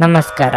ನಮಸ್ಕಾರ.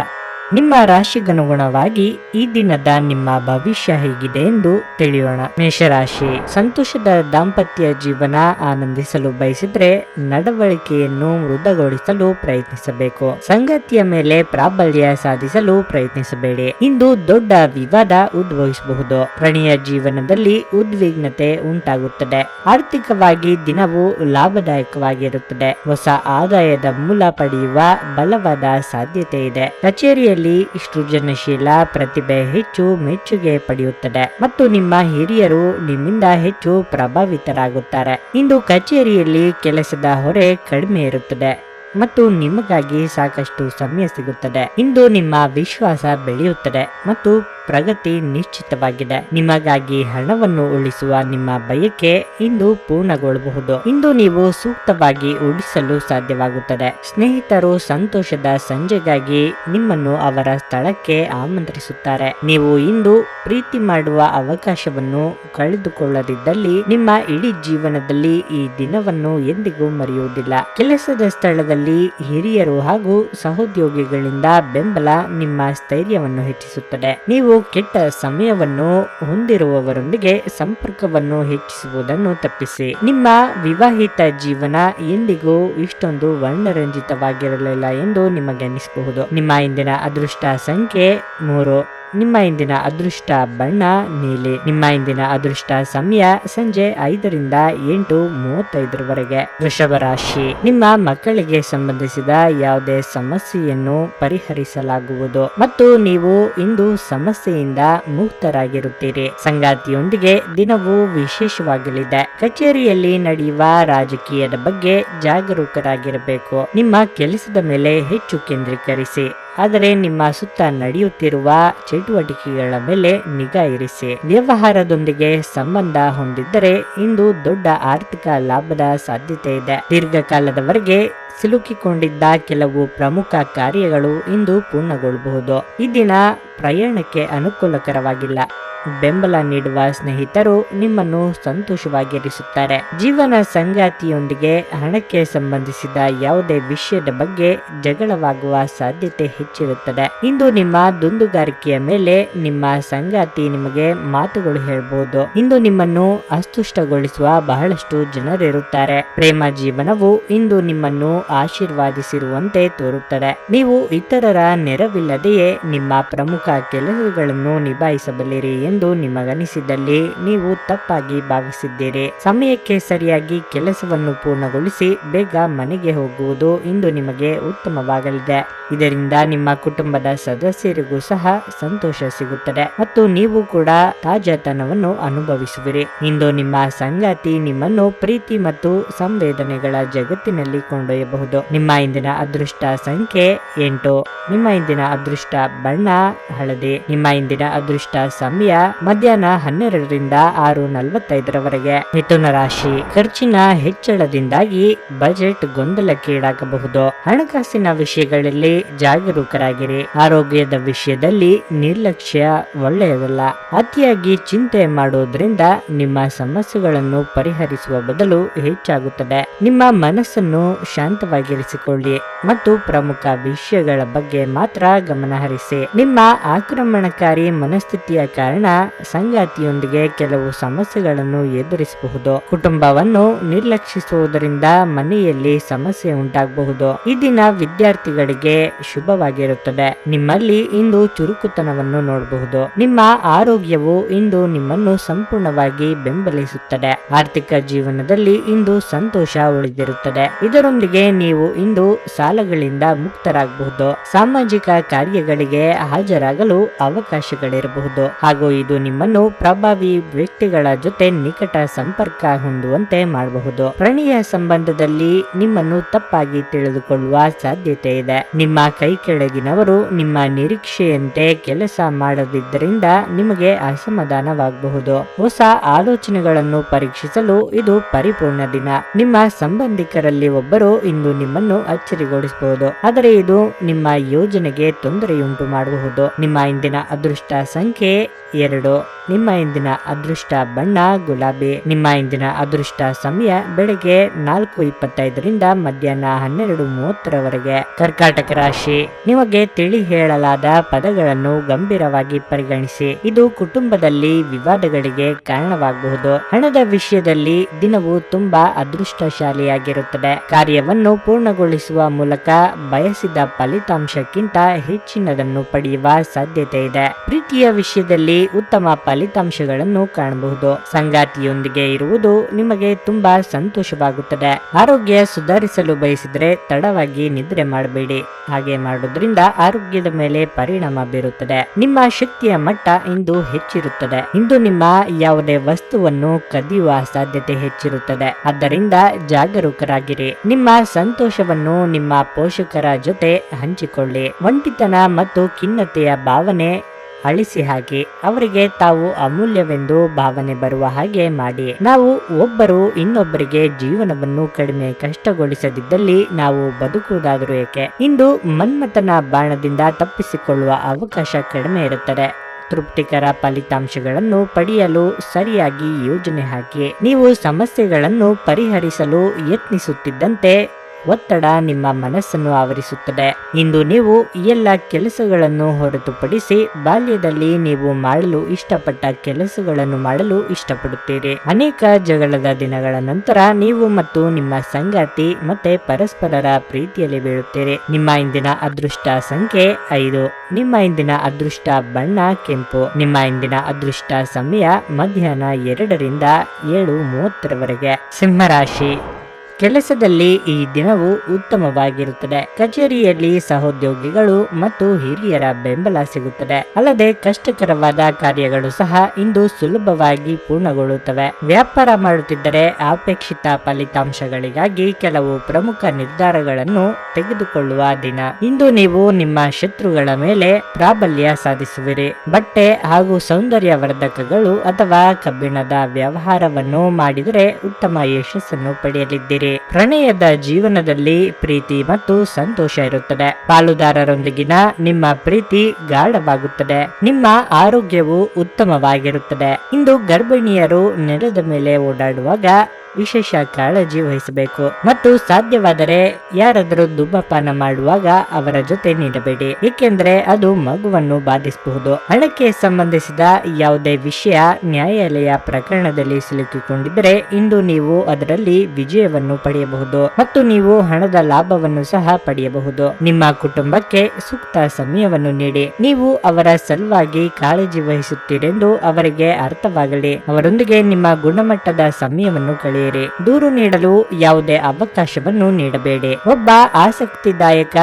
ನಿಮ್ಮ ರಾಶಿಗನುಗುಣವಾಗಿ ಈ ದಿನದ ನಿಮ್ಮ ಭವಿಷ್ಯ ಹೇಗಿದೆ ಎಂದು ತಿಳಿಯೋಣ. ಮೇಷರಾಶಿ, ಸಂತೋಷದ ದಾಂಪತ್ಯ ಜೀವನ ಆನಂದಿಸಲು ಬಯಸಿದ್ರೆ ನಡವಳಿಕೆಯನ್ನು ಮೃದಗೊಳಿಸಲು ಪ್ರಯತ್ನಿಸಬೇಕು. ಸಂಗತಿಯ ಮೇಲೆ ಪ್ರಾಬಲ್ಯ ಸಾಧಿಸಲು ಪ್ರಯತ್ನಿಸಬೇಡಿ. ಇಂದು ದೊಡ್ಡ ವಿವಾದ ಉದ್ಭವಿಸಬಹುದು. ಪ್ರಣಯ ಜೀವನದಲ್ಲಿ ಉದ್ವಿಗ್ನತೆ ಉಂಟಾಗುತ್ತದೆ. ಆರ್ಥಿಕವಾಗಿ ದಿನವು ಲಾಭದಾಯಕವಾಗಿರುತ್ತದೆ. ಹೊಸ ಆದಾಯದ ಮೂಲ ಪಡೆಯುವ ಬಲವಾದ ಸಾಧ್ಯತೆ ಇದೆ. ಕಚೇರಿಯಲ್ಲಿ ಸೃಜನಶೀಲ ಪ್ರತಿಭೆ ಹೆಚ್ಚು ಮೆಚ್ಚುಗೆ ಪಡೆಯುತ್ತದೆ ಮತ್ತು ನಿಮ್ಮ ಹಿರಿಯರು ನಿಮ್ಮಿಂದ ಹೆಚ್ಚು ಪ್ರಭಾವಿತರಾಗುತ್ತಾರೆ. ಇಂದು ಕಚೇರಿಯಲ್ಲಿ ಕೆಲಸದ ಹೊರೆ ಕಡಿಮೆ ಇರುತ್ತದೆ ಮತ್ತು ನಿಮಗಾಗಿ ಸಾಕಷ್ಟು ಸಮಯ ಸಿಗುತ್ತದೆ. ಇಂದು ನಿಮ್ಮ ವಿಶ್ವಾಸ ಬೆಳೆಯುತ್ತದೆ ಮತ್ತು ಪ್ರಗತಿ ನಿಶ್ಚಿತವಾಗಿದೆ. ನಿಮಗಾಗಿ ಹಣವನ್ನು ಉಳಿಸುವ ನಿಮ್ಮ ಬಯಕೆ ಇಂದು ಪೂರ್ಣಗೊಳ್ಳಬಹುದು. ಇಂದು ನೀವು ಸೂಕ್ತವಾಗಿ ಉಳಿಸಲು ಸಾಧ್ಯವಾಗುತ್ತದೆ. ಸ್ನೇಹಿತರು ಸಂತೋಷದ ಸಂಜೆಗಾಗಿ ನಿಮ್ಮನ್ನು ಅವರ ಸ್ಥಳಕ್ಕೆ ಆಮಂತ್ರಿಸುತ್ತಾರೆ. ನೀವು ಇಂದು ಪ್ರೀತಿ ಮಾಡುವ ಅವಕಾಶವನ್ನು ಕಳೆದುಕೊಳ್ಳದಿದ್ದಲ್ಲಿ ನಿಮ್ಮ ಇಡೀ ಜೀವನದಲ್ಲಿ ಈ ದಿನವನ್ನು ಎಂದಿಗೂ ಮರೆಯುವುದಿಲ್ಲ. ಕೆಲಸದ ಸ್ಥಳದಲ್ಲಿ ಹಿರಿಯರು ಹಾಗೂ ಸಹೋದ್ಯೋಗಿಗಳಿಂದ ಬೆಂಬಲ ನಿಮ್ಮ ಸ್ಥೈರ್ಯವನ್ನು ಹೆಚ್ಚಿಸುತ್ತದೆ. ನೀವು ಕೆಟ್ಟ ಸಮಯವನ್ನು ಹೊಂದಿರುವವರೊಂದಿಗೆ ಸಂಪರ್ಕವನ್ನು ಹೆಚ್ಚಿಸುವುದನ್ನು ತಪ್ಪಿಸಿ. ನಿಮ್ಮ ವಿವಾಹಿತ ಜೀವನ ಎಂದಿಗೂ ಇಷ್ಟೊಂದು ವರ್ಣರಂಜಿತವಾಗಿರಲಿಲ್ಲ ಎಂದು ನಿಮಗೆ ಅನಿಸಬಹುದು. ನಿಮ್ಮ ಇಂದಿನ ಅದೃಷ್ಟ ಸಂಖ್ಯೆ ಮೂರು. ನಿಮ್ಮ ಇಂದಿನ ಅದೃಷ್ಟ ಬಣ್ಣ ನೀಲಿ. ನಿಮ್ಮ ಇಂದಿನ ಅದೃಷ್ಟ ಸಮಯ ಸಂಜೆ ಐದರಿಂದ ಎಂಟು ಮೂವತ್ತೈದರವರೆಗೆ. ವೃಷಭ ರಾಶಿ. ನಿಮ್ಮ ಮಕ್ಕಳಿಗೆ ಸಂಬಂಧಿಸಿದ ಯಾವುದೇ ಸಮಸ್ಯೆಯನ್ನು ಪರಿಹರಿಸಲಾಗುವುದು. ಮತ್ತು ನೀವು ಇಂದು ಸಮಸ್ಯೆಯಿಂದ ಮುಕ್ತರಾಗಿರುತ್ತೀರಿ. ಸಂಗಾತಿಯೊಂದಿಗೆ ದಿನವು ವಿಶೇಷವಾಗಲಿದೆ. ಕಚೇರಿಯಲ್ಲಿ ನಡೆಯುವ ರಾಜಕೀಯದ ಬಗ್ಗೆ ಜಾಗರೂಕರಾಗಿರಬೇಕು. ನಿಮ್ಮ ಕೆಲಸದ ಮೇಲೆ ಹೆಚ್ಚು ಕೇಂದ್ರೀಕರಿಸಿ. ಆದರೆ ನಿಮ್ಮ ಸುತ್ತ ನಡೆಯುತ್ತಿರುವ ಚಟುವಟಿಕೆಗಳ ಮೇಲೆ ನಿಗಾ ಇರಿಸಿ. ವ್ಯವಹಾರದೊಂದಿಗೆ ಸಂಬಂಧ ಹೊಂದಿದ್ದರೆ ಇಂದು ದೊಡ್ಡ ಆರ್ಥಿಕ ಲಾಭದ ಸಾಧ್ಯತೆ ಇದೆ. ದೀರ್ಘಕಾಲದವರೆಗೆ ಸಿಲುಕಿಕೊಂಡಿದ್ದ ಕೆಲವು ಪ್ರಮುಖ ಕಾರ್ಯಗಳು ಇಂದು ಪೂರ್ಣಗೊಳ್ಳಬಹುದು ಈ ದಿನ ಪ್ರಯಾಣಕ್ಕೆ ಅನುಕೂಲಕರವಾಗಿಲ್ಲ. ಬೆಂಬಲ ನೀಡುವ ಸ್ನೇಹಿತರು ನಿಮ್ಮನ್ನು ಸಂತೋಷವಾಗಿರಿಸುತ್ತಾರೆ. ಜೀವನ ಸಂಗಾತಿಯೊಂದಿಗೆ ಹಣಕ್ಕೆ ಸಂಬಂಧಿಸಿದ ಯಾವುದೇ ವಿಷಯದ ಬಗ್ಗೆ ಜಗಳವಾಗುವ ಸಾಧ್ಯತೆ ಹೆಚ್ಚಿರುತ್ತದೆ. ಇಂದು ನಿಮ್ಮ ದುಂದುಗಾರಿಕೆಯ ಮೇಲೆ ನಿಮ್ಮ ಸಂಗಾತಿ ನಿಮಗೆ ಮಾತುಗಳು ಹೇಳಬಹುದು. ಇಂದು ನಿಮ್ಮನ್ನು ಅಸ್ತುಷ್ಟಗೊಳಿಸುವ ಬಹಳಷ್ಟು ಜನರಿರುತ್ತಾರೆ. ಪ್ರೇಮ ಜೀವನವು ಇಂದು ನಿಮ್ಮನ್ನು ಆಶೀರ್ವಾದಿಸಿರುವಂತೆ ತೋರುತ್ತದೆ. ನೀವು ಇತರರ ನೆರವಿಲ್ಲದೆಯೇ ನಿಮ್ಮ ಪ್ರಮುಖ ಕೆಲಸಗಳನ್ನು ನಿಭಾಯಿಸಬಲ್ಲಿರಿ ಎಂದು ನಿಮಗನಿಸಿದಲ್ಲಿ ನೀವು ತಪ್ಪಾಗಿ ಭಾವಿಸಿದ್ದೀರಿ. ಸಮಯಕ್ಕೆ ಸರಿಯಾಗಿ ಕೆಲಸವನ್ನು ಪೂರ್ಣಗೊಳಿಸಿ ಬೇಗ ಮನೆಗೆ ಹೋಗುವುದು ಇಂದು ನಿಮಗೆ ಉತ್ತಮವಾಗಲಿದೆ. ಇದರಿಂದ ನಿಮ್ಮ ಕುಟುಂಬದ ಸದಸ್ಯರಿಗೂ ಸಹ ಸಂತೋಷ ಸಿಗುತ್ತದೆ ಮತ್ತು ನೀವು ಕೂಡ ತಾಜಾತನವನ್ನು ಅನುಭವಿಸುವಿರಿ. ಇಂದು ನಿಮ್ಮ ಸಂಗಾತಿ ನಿಮ್ಮನ್ನು ಪ್ರೀತಿ ಮತ್ತು ಸಂವೇದನೆಗಳ ಜಗತ್ತಿನಲ್ಲಿ ಕೊಂಡೊಯ್ಯಬಹುದು ನಿಮ್ಮ ಇಂದಿನ ಅದೃಷ್ಟ ಸಂಖ್ಯೆ ಎಂಟು. ನಿಮ್ಮ ಇಂದಿನ ಅದೃಷ್ಟ ಬಣ್ಣ, ಹಳದಿ. ನಿಮ್ಮ ಇಂದಿನ ಅದೃಷ್ಟ ಸಮಯ ಮಧ್ಯಾಹ್ನ ಹನ್ನೆರಡರಿಂದ ಆರು ನಲವತ್ತೈದರವರೆಗೆ. ಮಿಥುನ ರಾಶಿ ಖರ್ಚಿನ ಹೆಚ್ಚಳದಿಂದಾಗಿ ಬಜೆಟ್ ಗೊಂದಲಕ್ಕೀಡಾಗಬಹುದು ಹಣಕಾಸಿನ ವಿಷಯಗಳಲ್ಲಿ ಜಾಗರೂಕರಾಗಿರಿ. ಆರೋಗ್ಯದ ವಿಷಯದಲ್ಲಿ ನಿರ್ಲಕ್ಷ್ಯ ಒಳ್ಳೆಯದಲ್ಲ. ಅತಿಯಾಗಿ ಚಿಂತೆ ಮಾಡುವುದರಿಂದ ನಿಮ್ಮ ಸಮಸ್ಯೆಗಳನ್ನು ಪರಿಹರಿಸುವ ಬದಲು ಹೆಚ್ಚಾಗುತ್ತದೆ. ನಿಮ್ಮ ಮನಸ್ಸನ್ನು ಶಾಂತವಾಗಿರಿಸಿಕೊಳ್ಳಿ ಮತ್ತು ಪ್ರಮುಖ ವಿಷಯಗಳ ಬಗ್ಗೆ ಮಾತ್ರ ಗಮನಹರಿಸಿ. ನಿಮ್ಮ ಆಕ್ರಮಣಕಾರಿ ಮನಸ್ಥಿತಿಯ ಕಾರಣ ಸಂಗಾತಿಯೊಂದಿಗೆ ಕೆಲವು ಸಮಸ್ಯೆಗಳನ್ನು ಎದುರಿಸಬಹುದು. ಕುಟುಂಬವನ್ನು ನಿರ್ಲಕ್ಷಿಸುವುದರಿಂದ ಮನೆಯಲ್ಲಿ ಸಮಸ್ಯೆ ಉಂಟಾಗಬಹುದು. ಈ ವಿದ್ಯಾರ್ಥಿಗಳಿಗೆ ಶುಭವಾಗಿರುತ್ತದೆ. ನಿಮ್ಮಲ್ಲಿ ಇಂದು ಚುರುಕುತನವನ್ನು ನೋಡಬಹುದು. ನಿಮ್ಮ ಆರೋಗ್ಯವು ಇಂದು ನಿಮ್ಮನ್ನು ಸಂಪೂರ್ಣವಾಗಿ ಬೆಂಬಲಿಸುತ್ತದೆ. ಆರ್ಥಿಕ ಜೀವನದಲ್ಲಿ ಇಂದು ಸಂತೋಷ ಉಳಿದಿರುತ್ತದೆ. ಇದರೊಂದಿಗೆ ನೀವು ಇಂದು ಸಾಲಗಳಿಂದ ಮುಕ್ತರಾಗಬಹುದು. ಸಾಮಾಜಿಕ ಕಾರ್ಯಗಳಿಗೆ ಹಾಜರಾಗಲು ಅವಕಾಶಗಳಿರಬಹುದು. ಹಾಗೂ ಇದು ನಿಮ್ಮನ್ನು ಪ್ರಭಾವಿ ವ್ಯಕ್ತಿಗಳ ಜೊತೆ ನಿಕಟ ಸಂಪರ್ಕ ಹೊಂದುವಂತೆ ಮಾಡಬಹುದು. ಪ್ರಣಯ ಸಂಬಂಧದಲ್ಲಿ ನಿಮ್ಮನ್ನು ತಪ್ಪಾಗಿ ತಿಳಿದುಕೊಳ್ಳುವ ಸಾಧ್ಯತೆ ಇದೆ. ನಿಮ್ಮ ಕೈ ಕೆಳಗಿನವರು ನಿಮ್ಮ ನಿರೀಕ್ಷೆಯಂತೆ ಕೆಲಸ ಮಾಡದಿದ್ದರಿಂದ ನಿಮಗೆ ಅಸಮಾಧಾನವಾಗಬಹುದು. ಹೊಸ ಆಲೋಚನೆಗಳನ್ನು ಪರೀಕ್ಷಿಸಲು ಇದು ಪರಿಪೂರ್ಣ ದಿನ. ನಿಮ್ಮ ಸಂಬಂಧಿಕರಲ್ಲಿ ಒಬ್ಬರು ನಿಮ್ಮನ್ನು ಅಚ್ಚರಿಗೊಳಿಸಬಹುದು. ಆದರೆ ಇದು ನಿಮ್ಮ ಯೋಜನೆಗೆ ತೊಂದರೆಯುಂಟು ಮಾಡಬಹುದು ನಿಮ್ಮ ಇಂದಿನ ಅದೃಷ್ಟ ಸಂಖ್ಯೆ ಎರಡು. ನಿಮ್ಮ ಇಂದಿನ ಅದೃಷ್ಟ ಬಣ್ಣ ಗುಲಾಬಿ. ನಿಮ್ಮ ಇಂದಿನ ಅದೃಷ್ಟ ಸಮಯ ಬೆಳಗ್ಗೆ ನಾಲ್ಕು ಇಪ್ಪತ್ತೈದರಿಂದ ಮಧ್ಯಾಹ್ನ ಹನ್ನೆರಡು ಮೂವತ್ತರವರೆಗೆ. ಕರ್ಕಾಟಕ ರಾಶಿ, ನಿಮಗೆ ತಿಳಿ ಹೇಳಲಾದ ಪದಗಳನ್ನು ಗಂಭೀರವಾಗಿ ಪರಿಗಣಿಸಿ. ಇದು ಕುಟುಂಬದಲ್ಲಿ ವಿವಾದಗಳಿಗೆ ಕಾರಣವಾಗಬಹುದು. ಹಣದ ವಿಷಯದಲ್ಲಿ ದಿನವು ತುಂಬಾ ಅದೃಷ್ಟಶಾಲಿಯಾಗಿರುತ್ತದೆ. ಕಾರ್ಯವನ್ನು ಪೂರ್ಣಗೊಳಿಸುವ ಮೂಲಕ ಬಯಸಿದ ಫಲಿತಾಂಶಕ್ಕಿಂತ ಹೆಚ್ಚಿನದನ್ನು ಪಡೆಯುವ ಸಾಧ್ಯತೆ ಇದೆ. ಪ್ರೀತಿಯ ವಿಷಯದಲ್ಲಿ ಉತ್ತಮ ಫಲಿತಾಂಶಗಳನ್ನು ಕಾಣಬಹುದು. ಸಂಗಾತಿಯೊಂದಿಗೆ ಇರುವುದು ನಿಮಗೆ ತುಂಬಾ ಸಂತೋಷವಾಗುತ್ತದೆ. ಆರೋಗ್ಯ ಸುಧಾರಿಸಲು ಬಯಸಿದ್ರೆ ತಡವಾಗಿ ನಿದ್ರೆ ಮಾಡಬೇಡಿ. ಹಾಗೆ ಮಾಡುವುದರಿಂದ ಆರೋಗ್ಯದ ಮೇಲೆ ಪರಿಣಾಮ ಬೀರುತ್ತದೆ. ನಿಮ್ಮ ಶಕ್ತಿಯ ಮಟ್ಟ ಇಂದು ಹೆಚ್ಚಿರುತ್ತದೆ. ಇಂದು ನಿಮ್ಮ ಯಾವುದೇ ವಸ್ತುವನ್ನು ಕದಿಯುವ ಸಾಧ್ಯತೆ ಹೆಚ್ಚಿರುತ್ತದೆ. ಆದ್ದರಿಂದ ಜಾಗರೂಕರಾಗಿರಿ. ನಿಮ್ಮ ಸಂತೋಷವನ್ನು ನಿಮ್ಮ ಪೋಷಕರ ಜೊತೆ ಹಂಚಿಕೊಳ್ಳಿ. ಒಂಟಿತನ ಮತ್ತು ಖಿನ್ನತೆಯ ಭಾವನೆ ಅಳಿಸಿ ಹಾಕಿ, ಅವರಿಗೆ ತಾವು ಅಮೂಲ್ಯವೆಂದು ಭಾವನೆ ಬರುವ ಹಾಗೆ ಮಾಡಿ. ನಾವು ಒಬ್ಬರು ಇನ್ನೊಬ್ಬರಿಗೆ ಜೀವನವನ್ನು ಕಡಿಮೆ ಕಷ್ಟಗೊಳಿಸದಿದ್ದಲ್ಲಿ ನಾವು ಬದುಕುವುದಾದರೂ ಏಕೆ? ಇಂದು ಮನ್ಮಥನ ಬಾಣದಿಂದ ತಪ್ಪಿಸಿಕೊಳ್ಳುವ ಅವಕಾಶ ಕಡಿಮೆ ಇರುತ್ತದೆ. ತೃಪ್ತಿಕರ ಫಲಿತಾಂಶಗಳನ್ನು ಪಡೆಯಲು ಸರಿಯಾಗಿ ಯೋಜನೆ ಹಾಕಿ, ನೀವು ಸಮಸ್ಯೆಗಳನ್ನು ಪರಿಹರಿಸಲು ಯತ್ನಿಸುತ್ತಿದ್ದಂತೆ ಒತ್ತಡ ನಿಮ್ಮ ಮನಸ್ಸನ್ನು ಆವರಿಸುತ್ತದೆ. ಇಂದು ನೀವು ಎಲ್ಲ ಕೆಲಸಗಳನ್ನು ಹೊರತುಪಡಿಸಿ ಬಾಲ್ಯದಲ್ಲಿ ನೀವು ಮಾಡಲು ಇಷ್ಟಪಟ್ಟ ಕೆಲಸಗಳನ್ನು ಮಾಡಲು ಇಷ್ಟಪಡುತ್ತೀರಿ. ಅನೇಕ ಜಗಳದ ದಿನಗಳ ನಂತರ ನೀವು ಮತ್ತು ನಿಮ್ಮ ಸಂಗಾತಿ ಮತ್ತೆ ಪರಸ್ಪರರ ಪ್ರೀತಿಯಲ್ಲಿ ಬೀಳುತ್ತೀರಿ. ನಿಮ್ಮ ಇಂದಿನ ಅದೃಷ್ಟ ಸಂಖ್ಯೆ ಐದು. ನಿಮ್ಮ ಇಂದಿನ ಅದೃಷ್ಟ ಬಣ್ಣ ಕೆಂಪು. ನಿಮ್ಮ ಇಂದಿನ ಅದೃಷ್ಟ ಸಮಯ ಮಧ್ಯಾಹ್ನ ಎರಡರಿಂದ ಏಳು ಮೂವತ್ತರವರೆಗೆ. ಸಿಂಹರಾಶಿ. ಕೆಲಸದಲ್ಲಿ ಈ ದಿನವು ಉತ್ತಮವಾಗಿರುತ್ತದೆ. ಕಚೇರಿಯಲ್ಲಿ ಸಹೋದ್ಯೋಗಿಗಳು ಮತ್ತು ಹಿರಿಯರ ಬೆಂಬಲ ಸಿಗುತ್ತದೆ. ಅಲ್ಲದೆ ಕಷ್ಟಕರವಾದ ಕಾರ್ಯಗಳು ಸಹ ಇಂದು ಸುಲಭವಾಗಿ ಪೂರ್ಣಗೊಳ್ಳುತ್ತವೆ. ವ್ಯಾಪಾರ ಮಾಡುತ್ತಿದ್ದರೆ ಅಪೇಕ್ಷಿತ ಫಲಿತಾಂಶಗಳಿಗಾಗಿ ಕೆಲವು ಪ್ರಮುಖ ನಿರ್ಧಾರಗಳನ್ನು ತೆಗೆದುಕೊಳ್ಳುವ ದಿನ. ಇಂದು ನೀವು ನಿಮ್ಮ ಶತ್ರುಗಳ ಮೇಲೆ ಪ್ರಾಬಲ್ಯ ಸಾಧಿಸುವಿರಿ. ಬಟ್ಟೆ ಹಾಗೂ ಸೌಂದರ್ಯವರ್ಧಕಗಳು ಅಥವಾ ಕಬ್ಬಿಣದ ವ್ಯವಹಾರವನ್ನು ಮಾಡಿದರೆ ಉತ್ತಮ ಯಶಸ್ಸನ್ನು ಪಡೆಯಲಿದ್ದೀರಿ. ಪ್ರಣಯದ ಜೀವನದಲ್ಲಿ ಪ್ರೀತಿ ಮತ್ತು ಸಂತೋಷ ಇರುತ್ತದೆ. ಪಾಲುದಾರರೊಂದಿಗಿನ ನಿಮ್ಮ ಪ್ರೀತಿ ಗಾಢವಾಗುತ್ತದೆ. ನಿಮ್ಮ ಆರೋಗ್ಯವು ಉತ್ತಮವಾಗಿರುತ್ತದೆ. ಇಂದು ಗರ್ಭಿಣಿಯರು ನೆಲದ ಮೇಲೆ ಓಡಾಡುವಾಗ ವಿಶೇಷ ಕಾಳಜಿ ವಹಿಸಬೇಕು. ಮತ್ತು ಸಾಧ್ಯವಾದರೆ ಯಾರಾದರೂ ಧೂಮಪಾನ ಮಾಡುವಾಗ ಅವರ ಜೊತೆ ನೀಡಬೇಡಿ ಏಕೆಂದರೆ ಅದು ಮಗುವನ್ನು ಬಾಧಿಸಬಹುದು. ಹಣಕ್ಕೆ ಸಂಬಂಧಿಸಿದ ಯಾವುದೇ ವಿಷಯ ನ್ಯಾಯಾಲಯ ಪ್ರಕರಣದಲ್ಲಿ ಸಿಲುಕಿಕೊಂಡಿದ್ದರೆ ಇಂದು ನೀವು ಅದರಲ್ಲಿ ವಿಜಯವನ್ನು ಪಡೆಯಬಹುದು. ಮತ್ತು ನೀವು ಹಣದ ಲಾಭವನ್ನು ಸಹ ಪಡೆಯಬಹುದು. ನಿಮ್ಮ ಕುಟುಂಬಕ್ಕೆ ಸೂಕ್ತ ಸಮಯವನ್ನು ನೀಡಿ. ನೀವು ಅವರ ಸಲುವಾಗಿ ಕಾಳಜಿ ವಹಿಸುತ್ತೀರೆಂದು ಅವರಿಗೆ ಅರ್ಥವಾಗಲಿ. ಅವರೊಂದಿಗೆ ನಿಮ್ಮ ಗುಣಮಟ್ಟದ ಸಮಯವನ್ನು ಕಳೆಯಿರಿ. ದೂರು ನೀಡಲು ಯಾವುದೇ ಅವಕಾಶವನ್ನು ನೀಡಬೇಡಿ. ಒಬ್ಬ ಆಸಕ್ತಿದಾಯಕ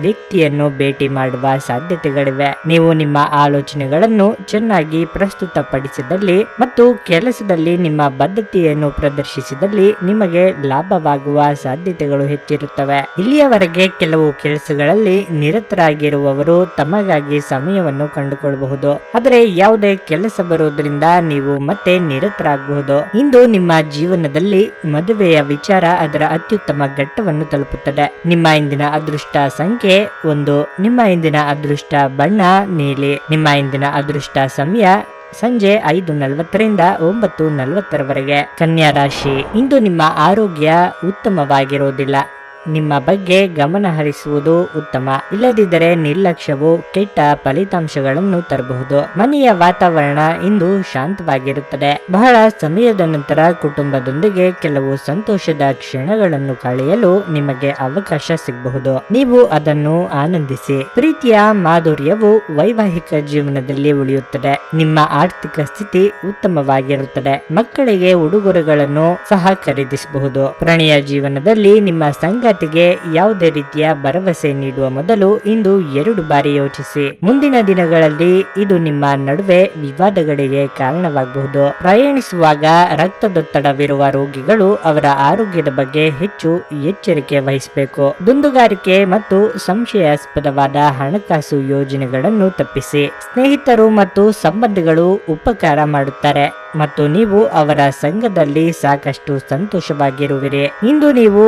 ವ್ಯಕ್ತಿಯನ್ನು ಭೇಟಿ ಮಾಡುವ ಸಾಧ್ಯತೆಗಳಿವೆ. ನೀವು ನಿಮ್ಮ ಆಲೋಚನೆಗಳನ್ನು ಚೆನ್ನಾಗಿ ಪ್ರಸ್ತುತಪಡಿಸಿದಲ್ಲಿ ಮತ್ತು ಕೆಲಸದಲ್ಲಿ ನಿಮ್ಮ ಬದ್ಧತೆಯನ್ನು ಪ್ರದರ್ಶಿಸಿದಲ್ಲಿ ನಿಮಗೆ ಲಾಭವಾಗುವ ಸಾಧ್ಯತೆಗಳು ಹೆಚ್ಚಿರುತ್ತವೆ. ಇಲ್ಲಿಯವರೆಗೆ ಕೆಲವು ಕೆಲಸಗಳಲ್ಲಿ ನಿರತರಾಗಿರುವವರು ತಮಗಾಗಿ ಸಮಯವನ್ನು ಕಂಡುಕೊಳ್ಳಬಹುದು. ಆದರೆ ಯಾವುದೇ ಕೆಲಸ ಬರುವುದರಿಂದ ನೀವು ಮತ್ತೆ ನಿರತರಾಗಬಹುದು. ಇಂದು ನಿಮ್ಮ ಜೀವನದಲ್ಲಿ ಮದುವೆಯ ವಿಚಾರ ಅದರ ಅತ್ಯುತ್ತಮ ಘಟ್ಟವನ್ನು ತಲುಪುತ್ತದೆ. ನಿಮ್ಮ ಇಂದಿನ ಅದೃಷ್ಟ ಸಂಖ್ಯೆ ಒಂದು. ನಿಮ್ಮ ಇಂದಿನ ಅದೃಷ್ಟ ಬಣ್ಣ ನೀಲಿ. ನಿಮ್ಮ ಇಂದಿನ ಅದೃಷ್ಟ ಸಮಯ ಸಂಜೆ ಐದು ನಲವತ್ತರಿಂದ ಒಂಬತ್ತು ನಲವತ್ತರವರೆಗೆ. ಕನ್ಯಾ ರಾಶಿ. ಇಂದು ನಿಮ್ಮ ಆರೋಗ್ಯ ಉತ್ತಮವಾಗಿರುವುದಿಲ್ಲ. ನಿಮ್ಮ ಬಗ್ಗೆ ಗಮನ ಹರಿಸುವುದು ಉತ್ತಮ. ಇಲ್ಲದಿದ್ದರೆ ನಿರ್ಲಕ್ಷ್ಯವು ಕೆಟ್ಟ ಫಲಿತಾಂಶಗಳನ್ನು ತರಬಹುದು. ಮನೆಯ ವಾತಾವರಣ ಇಂದು ಶಾಂತವಾಗಿರುತ್ತದೆ. ಬಹಳ ಸಮಯದ ನಂತರ ಕುಟುಂಬದೊಂದಿಗೆ ಕೆಲವು ಸಂತೋಷದ ಕ್ಷಣಗಳನ್ನು ಕಳೆಯಲು ನಿಮಗೆ ಅವಕಾಶ ಸಿಗಬಹುದು. ನೀವು ಅದನ್ನು ಆನಂದಿಸಿ. ಪ್ರೀತಿಯ ಮಾಧುರ್ಯವು ವೈವಾಹಿಕ ಜೀವನದಲ್ಲಿ ಉಳಿಯುತ್ತದೆ. ನಿಮ್ಮ ಆರ್ಥಿಕ ಸ್ಥಿತಿ ಉತ್ತಮವಾಗಿರುತ್ತದೆ. ಮಕ್ಕಳಿಗೆ ಉಡುಗೊರೆಗಳನ್ನು ಸಹ ಖರೀದಿಸಬಹುದು. ಪ್ರಣಯ ಜೀವನದಲ್ಲಿ ನಿಮ್ಮ ಸಂಗಾತಿಗೆ ಯಾವುದೇ ರೀತಿಯ ಭರವಸೆ ನೀಡುವ ಮೊದಲು ಇಂದು ಎರಡು ಬಾರಿ ಯೋಚಿಸಿ. ಮುಂದಿನ ದಿನಗಳಲ್ಲಿ ಇದು ನಿಮ್ಮ ನಡುವೆ ವಿವಾದಗಳಿಗೆ ಕಾರಣವಾಗಬಹುದು. ಪ್ರಯಾಣಿಸುವಾಗ ರಕ್ತದೊತ್ತಡವಿರುವ ರೋಗಿಗಳು ಅವರ ಆರೋಗ್ಯದ ಬಗ್ಗೆ ಹೆಚ್ಚು ಎಚ್ಚರಿಕೆ ವಹಿಸಬೇಕು. ದುಂದುಗಾರಿಕೆ ಮತ್ತು ಸಂಶಯಾಸ್ಪದವಾದ ಹಣಕಾಸು ಯೋಜನೆಗಳನ್ನು ತಪ್ಪಿಸಿ. ಸ್ನೇಹಿತರು ಮತ್ತು ಸಂಬಂಧಿಗಳು ಉಪಕಾರ ಮಾಡುತ್ತಾರೆ ಮತ್ತು ನೀವು ಅವರ ಸಂಘದಲ್ಲಿ ಸಾಕಷ್ಟು ಸಂತೋಷವಾಗಿರುವಿರಿ. ಇಂದು ನೀವು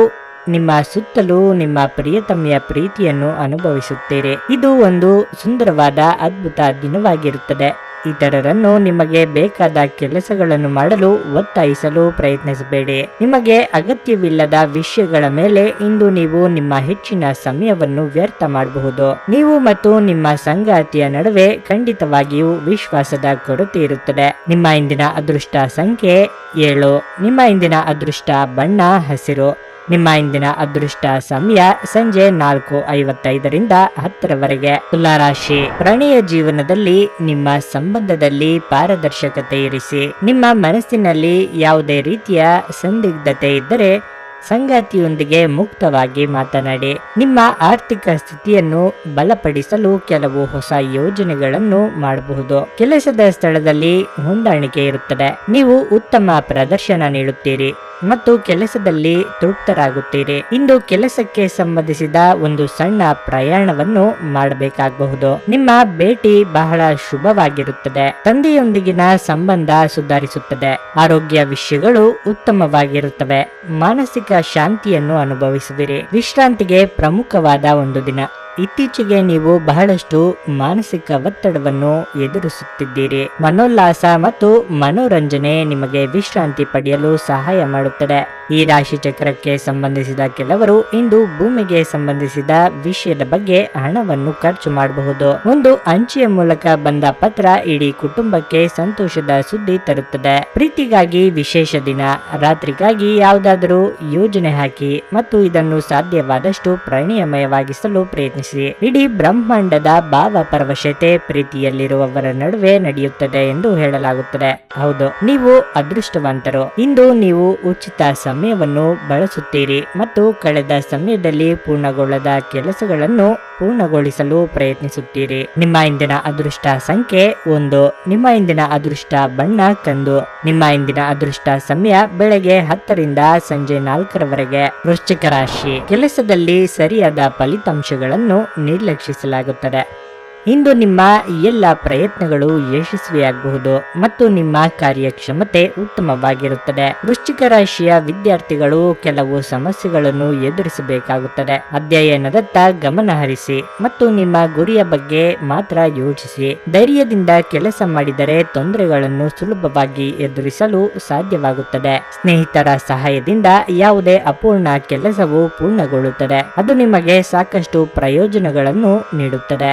ನಿಮ್ಮ ಸುತ್ತಲೂ ನಿಮ್ಮ ಪ್ರಿಯತಮಿಯ ಪ್ರೀತಿಯನ್ನು ಅನುಭವಿಸುತ್ತೀರಿ. ಇದು ಒಂದು ಸುಂದರವಾದ ಅದ್ಭುತ ದಿನವಾಗಿರುತ್ತದೆ. ಇತರರನ್ನು ನಿಮಗೆ ಬೇಕಾದ ಕೆಲಸಗಳನ್ನು ಮಾಡಲು ಒತ್ತಾಯಿಸಲು ಪ್ರಯತ್ನಿಸಬೇಡಿ. ನಿಮಗೆ ಅಗತ್ಯವಿಲ್ಲದ ವಿಷಯಗಳ ಮೇಲೆ ಇಂದು ನೀವು ನಿಮ್ಮ ಹೆಚ್ಚಿನ ಸಮಯವನ್ನು ವ್ಯರ್ಥ ಮಾಡಬಹುದು. ನೀವು ಮತ್ತು ನಿಮ್ಮ ಸಂಗಾತಿಯ ನಡುವೆ ಖಂಡಿತವಾಗಿಯೂ ವಿಶ್ವಾಸದ ಕೊರತೆ ಇರುತ್ತದೆ. ನಿಮ್ಮ ಇಂದಿನ ಅದೃಷ್ಟ ಸಂಖ್ಯೆ ಏಳು. ನಿಮ್ಮ ಇಂದಿನ ಅದೃಷ್ಟ ಬಣ್ಣ, ಹಸಿರು. ನಿಮ್ಮ ಇಂದಿನ ಅದೃಷ್ಟ ಸಮಯ ಸಂಜೆ ನಾಲ್ಕು ಐವತ್ತೈದರಿಂದ ಹತ್ತರವರೆಗೆ. ತುಲಾರಾಶಿ. ಪ್ರಣಯ ಜೀವನದಲ್ಲಿ ನಿಮ್ಮ ಸಂಬಂಧದಲ್ಲಿ ಪಾರದರ್ಶಕತೆ ಇರಿಸಿ. ನಿಮ್ಮ ಮನಸ್ಸಿನಲ್ಲಿ ಯಾವುದೇ ರೀತಿಯ ಸಂದಿಗ್ಧತೆ ಇದ್ದರೆ ಸಂಗಾತಿಯೊಂದಿಗೆ ಮುಕ್ತವಾಗಿ ಮಾತನಾಡಿ, ನಿಮ್ಮ ಆರ್ಥಿಕ ಸ್ಥಿತಿಯನ್ನು ಬಲಪಡಿಸಲು ಕೆಲವು ಹೊಸ ಯೋಜನೆಗಳನ್ನು ಮಾಡಬಹುದು. ಕೆಲಸದ ಸ್ಥಳದಲ್ಲಿ ಹೊಂದಾಣಿಕೆ ಇರುತ್ತದೆ. ನೀವು ಉತ್ತಮ ಪ್ರದರ್ಶನ ನೀಡುತ್ತೀರಿ ಮತ್ತು ಕೆಲಸದಲ್ಲಿ ತೃಪ್ತರಾಗುತ್ತೀರಿ. ಇಂದು ಕೆಲಸಕ್ಕೆ ಸಂಬಂಧಿಸಿದ ಒಂದು ಸಣ್ಣ ಪ್ರಯಾಣವನ್ನು ಮಾಡಬೇಕಾಗಬಹುದು. ನಿಮ್ಮ ಭೇಟಿ ಬಹಳ ಶುಭವಾಗಿರುತ್ತದೆ. ತಂದೆಯೊಂದಿಗಿನ ಸಂಬಂಧ ಸುಧಾರಿಸುತ್ತದೆ. ಆರೋಗ್ಯ ವಿಷಯಗಳು ಉತ್ತಮವಾಗಿರುತ್ತವೆ. ಮಾನಸಿಕ ಶಾಂತಿಯನ್ನು ಅನುಭವಿಸುವಿರಿ ವಿಶ್ರಾಂತಿಗೆ ಪ್ರಮುಖವಾದ ಒಂದು ದಿನ. ಇತ್ತೀಚೆಗೆ ನೀವು ಬಹಳಷ್ಟು ಮಾನಸಿಕ ಒತ್ತಡವನ್ನು ಎದುರಿಸುತ್ತಿದ್ದೀರಿ. ಮನೋಲ್ಲಾಸ ಮತ್ತು ಮನೋರಂಜನೆ ನಿಮಗೆ ವಿಶ್ರಾಂತಿ ಪಡೆಯಲು ಸಹಾಯ ಮಾಡುತ್ತದೆ. ಈ ರಾಶಿ ಚಕ್ರಕ್ಕೆ ಸಂಬಂಧಿಸಿದ ಕೆಲವರು ಇಂದು ಭೂಮಿಗೆ ಸಂಬಂಧಿಸಿದ ವಿಷಯದ ಬಗ್ಗೆ ಹಣವನ್ನು ಖರ್ಚು ಮಾಡಬಹುದು. ಒಂದು ಅಂಚೆಯ ಮೂಲಕ ಬಂದ ಪತ್ರ ಇಡೀ ಕುಟುಂಬಕ್ಕೆ ಸಂತೋಷದ ಸುದ್ದಿ ತರುತ್ತದೆ. ಪ್ರೀತಿಗಾಗಿ ವಿಶೇಷ ದಿನ, ರಾತ್ರಿಗಾಗಿ ಯಾವುದಾದರೂ ಯೋಜನೆ ಹಾಕಿ ಮತ್ತು ಇದನ್ನು ಸಾಧ್ಯವಾದಷ್ಟು ಪ್ರಣಯಮಯವಾಗಿಸಲು ಪ್ರಯತ್ನಿಸಿ. ಇಡೀ ಬ್ರಹ್ಮಾಂಡದ ಭಾವ ಪರವಶತೆ ಪ್ರೀತಿಯಲ್ಲಿರುವವರ ನಡುವೆ ನಡೆಯುತ್ತದೆ ಎಂದು ಹೇಳಲಾಗುತ್ತದೆ. ಹೌದು, ನೀವು ಅದೃಷ್ಟವಂತರು. ಇಂದು ನೀವು ಉಚಿತ ಸಮಯವನ್ನು ಬಳಸುತ್ತೀರಿ ಮತ್ತು ಕಳೆದ ಸಮಯದಲ್ಲಿ ಪೂರ್ಣಗೊಳ್ಳದ ಕೆಲಸಗಳನ್ನು ಪೂರ್ಣಗೊಳಿಸಲು ಪ್ರಯತ್ನಿಸುತ್ತೀರಿ. ನಿಮ್ಮ ಇಂದಿನ ಅದೃಷ್ಟ ಸಂಖ್ಯೆ ಒಂದು. ನಿಮ್ಮ ಇಂದಿನ ಅದೃಷ್ಟ ಬಣ್ಣ ಕಂದು ನಿಮ್ಮ ಇಂದಿನ ಅದೃಷ್ಟ ಸಮಯ ಬೆಳಗ್ಗೆ ಹತ್ತರಿಂದ ಸಂಜೆ ನಾಲ್ಕರವರೆಗೆ. ವೃಶ್ಚಿಕ ರಾಶಿ. ಕೆಲಸದಲ್ಲಿ ಸರಿಯಾದ ಫಲಿತಾಂಶಗಳನ್ನು ನಿರ್ಲಕ್ಷಿಸಲಾಗುತ್ತದೆ. ಇಂದು ನಿಮ್ಮ ಎಲ್ಲ ಪ್ರಯತ್ನಗಳು ಯಶಸ್ವಿಯಾಗಬಹುದು ಮತ್ತು ನಿಮ್ಮ ಕಾರ್ಯಕ್ಷಮತೆ ಉತ್ತಮವಾಗಿರುತ್ತದೆ. ವೃಶ್ಚಿಕ ರಾಶಿಯ ವಿದ್ಯಾರ್ಥಿಗಳು ಕೆಲವು ಸಮಸ್ಯೆಗಳನ್ನು ಎದುರಿಸಬೇಕಾಗುತ್ತದೆ. ಅಧ್ಯಯನದತ್ತ ಗಮನ ಹರಿಸಿ ಮತ್ತು ನಿಮ್ಮ ಗುರಿಯ ಬಗ್ಗೆ ಮಾತ್ರ ಯೋಚಿಸಿ. ಧೈರ್ಯದಿಂದ ಕೆಲಸ ಮಾಡಿದರೆ ತೊಂದರೆಗಳನ್ನು ಸುಲಭವಾಗಿ ಎದುರಿಸಲು ಸಾಧ್ಯವಾಗುತ್ತದೆ. ಸ್ನೇಹಿತರ ಸಹಾಯದಿಂದ ಯಾವುದೇ ಅಪೂರ್ಣ ಕೆಲಸವು ಪೂರ್ಣಗೊಳ್ಳುತ್ತದೆ. ಅದು ನಿಮಗೆ ಸಾಕಷ್ಟು ಪ್ರಯೋಜನಗಳನ್ನು ನೀಡುತ್ತದೆ.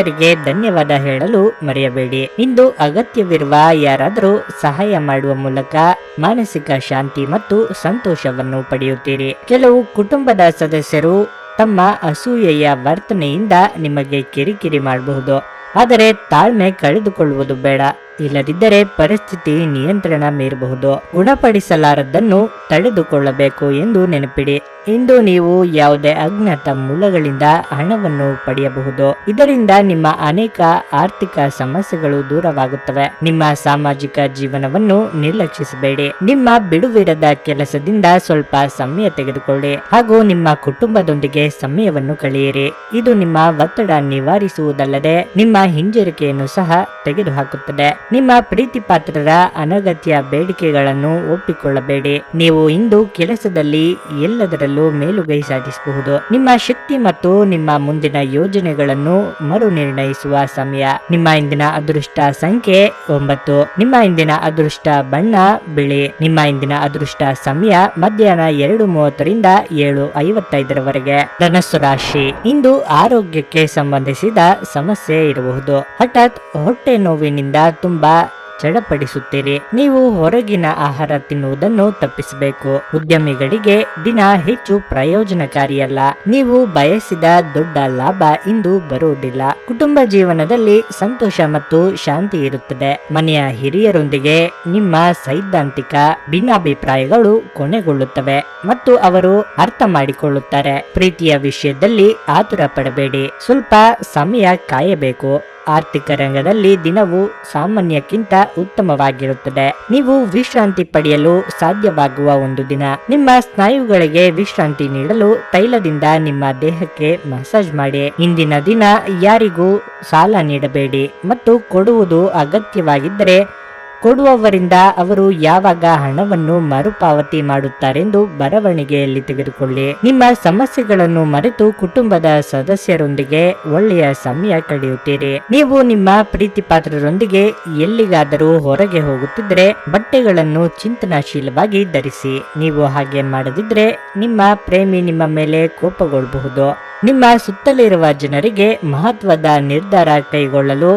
ಸ್ನೇಹಿತರಿಗೆ ಧನ್ಯವಾದ ಹೇಳಲು ಮರೆಯಬೇಡಿ. ಇಂದು ಅಗತ್ಯವಿರುವ ಯಾರಾದರೂ ಸಹಾಯ ಮಾಡುವ ಮೂಲಕ ಮಾನಸಿಕ ಶಾಂತಿ ಮತ್ತು ಸಂತೋಷವನ್ನು ಪಡೆಯುತ್ತೀರಿ. ಕೆಲವು ಕುಟುಂಬದ ಸದಸ್ಯರು ತಮ್ಮ ಅಸೂಯೆಯ ವರ್ತನೆಯಿಂದ ನಿಮಗೆ ಕಿರಿಕಿರಿ ಮಾಡಬಹುದು. ಆದರೆ ತಾಳ್ಮೆ ಕಳೆದುಕೊಳ್ಳುವುದು ಬೇಡ. ಇಲ್ಲದಿದ್ದರೆ ಪರಿಸ್ಥಿತಿ ನಿಯಂತ್ರಣ ಮೀರಬಹುದು ಗುಣಪಡಿಸಲಾರದನ್ನು ತಡೆದುಕೊಳ್ಳಬೇಕು ಎಂದು ನೆನಪಿಡಿ. ಇಂದು ನೀವು ಯಾವುದೇ ಅಜ್ಞಾತ ಮೂಲಗಳಿಂದ ಹಣವನ್ನು ಪಡೆಯಬಹುದು. ಇದರಿಂದ ನಿಮ್ಮ ಅನೇಕ ಆರ್ಥಿಕ ಸಮಸ್ಯೆಗಳು ದೂರವಾಗುತ್ತವೆ. ನಿಮ್ಮ ಸಾಮಾಜಿಕ ಜೀವನವನ್ನು ನಿರ್ಲಕ್ಷಿಸಬೇಡಿ. ನಿಮ್ಮ ಬಿಡುವಿರದ ಕೆಲಸದಿಂದ ಸ್ವಲ್ಪ ಸಮಯ ತೆಗೆದುಕೊಳ್ಳಿ. ಹಾಗೂ ನಿಮ್ಮ ಕುಟುಂಬದೊಂದಿಗೆ ಸಮಯವನ್ನು ಕಳೆಯಿರಿ. ಇದು ನಿಮ್ಮ ಒತ್ತಡ ನಿವಾರಿಸುವುದಲ್ಲದೆ ನಿಮ್ಮ ಹಿಂಜರಿಕೆಯನ್ನು ಸಹ ತೆಗೆದುಹಾಕುತ್ತದೆ. ನಿಮ್ಮ ಪ್ರೀತಿ ಪಾತ್ರರ ಅನಗತ್ಯ ಬೇಡಿಕೆಗಳನ್ನು ಒಪ್ಪಿಕೊಳ್ಳಬೇಡಿ. ನೀವು ಇಂದು ಕೆಲಸದಲ್ಲಿ ಎಲ್ಲದರಲ್ಲೂ ಮೇಲುಗೈ ಸಾಧಿಸಬಹುದು. ನಿಮ್ಮ ಶಕ್ತಿ ಮತ್ತು ನಿಮ್ಮ ಮುಂದಿನ ಯೋಜನೆಗಳನ್ನು ಮರು ನಿರ್ಣಯಿಸುವ ಸಮಯ. ನಿಮ್ಮ ಇಂದಿನ ಅದೃಷ್ಟ ಸಂಖ್ಯೆ ಒಂಬತ್ತು. ನಿಮ್ಮ ಇಂದಿನ ಅದೃಷ್ಟ ಬಣ್ಣ ಬಿಳಿ. ನಿಮ್ಮ ಇಂದಿನ ಅದೃಷ್ಟ ಸಮಯ ಮಧ್ಯಾಹ್ನ ಎರಡು ಮೂವತ್ತರಿಂದ ಏಳು ಐವತ್ತೈದರವರೆಗೆ. ಧನಸ್ಸು ರಾಶಿ. ಇಂದು ಆರೋಗ್ಯಕ್ಕೆ ಸಂಬಂಧಿಸಿದ ಸಮಸ್ಯೆ ಇರಬಹುದು. ಹಠಾತ್ ಹೊಟ್ಟೆ ನೋವಿನಿಂದ ತುಂಬಾ ಚಡಪಡಿಸುತ್ತೀರಿ. ನೀವು ಹೊರಗಿನ ಆಹಾರ ತಿನ್ನುವುದನ್ನು ತಪ್ಪಿಸಬೇಕು. ಉದ್ಯಮಿಗಳಿಗೆ ದಿನ ಹೆಚ್ಚು ಪ್ರಯೋಜನಕಾರಿಯಲ್ಲ. ನೀವು ಬಯಸಿದ ದೊಡ್ಡ ಲಾಭ ಇಂದು ಬರುವುದಿಲ್ಲ. ಕುಟುಂಬ ಜೀವನದಲ್ಲಿ ಸಂತೋಷ ಮತ್ತು ಶಾಂತಿ ಇರುತ್ತದೆ. ಮನೆಯ ಹಿರಿಯರೊಂದಿಗೆ ನಿಮ್ಮ ಸೈದ್ಧಾಂತಿಕ ಭಿನ್ನಾಭಿಪ್ರಾಯಗಳು ಕೊನೆಗೊಳ್ಳುತ್ತವೆ ಮತ್ತು ಅವರು ಅರ್ಥ ಮಾಡಿಕೊಳ್ಳುತ್ತಾರೆ. ಪ್ರೀತಿಯ ವಿಷಯದಲ್ಲಿ ಆತುರ ಪಡಬೇಡಿ. ಸ್ವಲ್ಪ ಸಮಯ ಕಾಯಬೇಕು. ಆರ್ಥಿಕ ರಂಗದಲ್ಲಿ ದಿನವು ಸಾಮಾನ್ಯಕ್ಕಿಂತ ಉತ್ತಮವಾಗಿರುತ್ತದೆ. ನೀವು ವಿಶ್ರಾಂತಿ ಪಡೆಯಲು ಸಾಧ್ಯವಾಗುವ ಒಂದು ದಿನ. ನಿಮ್ಮ ಸ್ನಾಯುಗಳಿಗೆ ವಿಶ್ರಾಂತಿ ನೀಡಲು ತೈಲದಿಂದ ನಿಮ್ಮ ದೇಹಕ್ಕೆ ಮಸಾಜ್ ಮಾಡಿ. ಇಂದಿನ ದಿನ ಯಾರಿಗೂ ಸಾಲ ನೀಡಬೇಡಿ ಮತ್ತು ಕೊಡುವುದು ಅಗತ್ಯವಾಗಿದ್ದರೆ ಕೊಡುವವರಿಂದ ಅವರು ಯಾವಾಗ ಹಣವನ್ನು ಮರುಪಾವತಿ ಮಾಡುತ್ತಾರೆಂದು ಬರವಣಿಗೆಯಲ್ಲಿ ತೆಗೆದುಕೊಳ್ಳಿ. ನಿಮ್ಮ ಸಮಸ್ಯೆಗಳನ್ನು ಮರೆತು ಕುಟುಂಬದ ಸದಸ್ಯರೊಂದಿಗೆ ಒಳ್ಳೆಯ ಸಮಯ ಕಳೆಯುತ್ತೀರಿ. ನೀವು ನಿಮ್ಮ ಪ್ರೀತಿ ಪಾತ್ರರೊಂದಿಗೆ ಎಲ್ಲಿಗಾದರೂ ಹೊರಗೆ ಹೋಗುತ್ತಿದ್ರೆ ಬಟ್ಟೆಗಳನ್ನು ಚಿಂತನಾಶೀಲವಾಗಿ ಧರಿಸಿ. ನೀವು ಹಾಗೆ ಮಾಡದಿದ್ರೆ ನಿಮ್ಮ ಪ್ರೇಮಿ ನಿಮ್ಮ ಮೇಲೆ ಕೋಪಗೊಳ್ಳಬಹುದು. ನಿಮ್ಮ ಸುತ್ತಲಿರುವ ಜನರಿಗೆ ಮಹತ್ವದ ನಿರ್ಧಾರ ಕೈಗೊಳ್ಳಲು